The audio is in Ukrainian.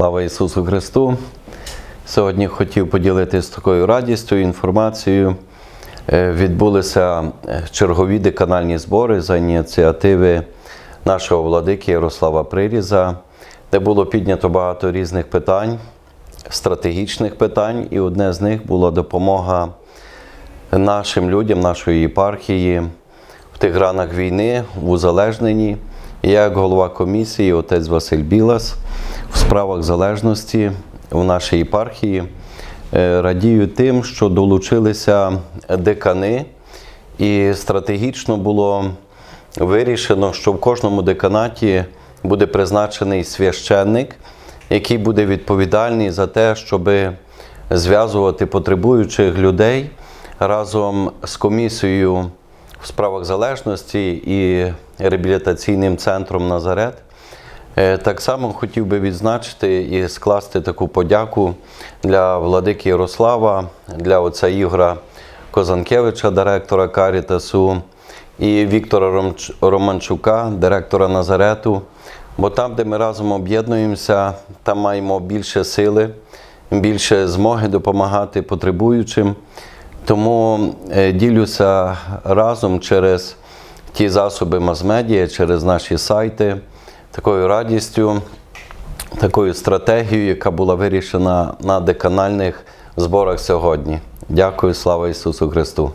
Слава Ісусу Христу! Сьогодні хотів поділитися такою радістю, інформацією. Е, Відбулися е, чергові деканальні збори за ініціативи нашого владики Ярослава Приріза, де було піднято багато різних питань, стратегічних питань, і одне з них була допомога нашим людям, нашої єпархії в тих ранах війни, в узалежненні. Я, як голова комісії, отець Василь Білас, в справах залежності в нашій єпархії е, радію тим, що долучилися декани, і стратегічно було вирішено, що в кожному деканаті буде призначений священник, який буде відповідальний за те, щоб зв'язувати потребуючих людей разом з комісією в справах залежності і реабілітаційним центром Назарет. Е, Так само хотів би відзначити і скласти таку подяку для владики Ярослава, для отця Ігора Козанкевича, директора Карітасу, і Віктора Романчука, директора Назарету. Бо там, де ми разом об'єднуємося, там маємо більше сили, більше змоги допомагати потребуючим. Тому е, ділюся разом через ті засоби мас-медіа, через наші сайти, такою радістю, такою стратегією, яка була вирішена на деканальних зборах сьогодні. Дякую, слава Ісусу Христу!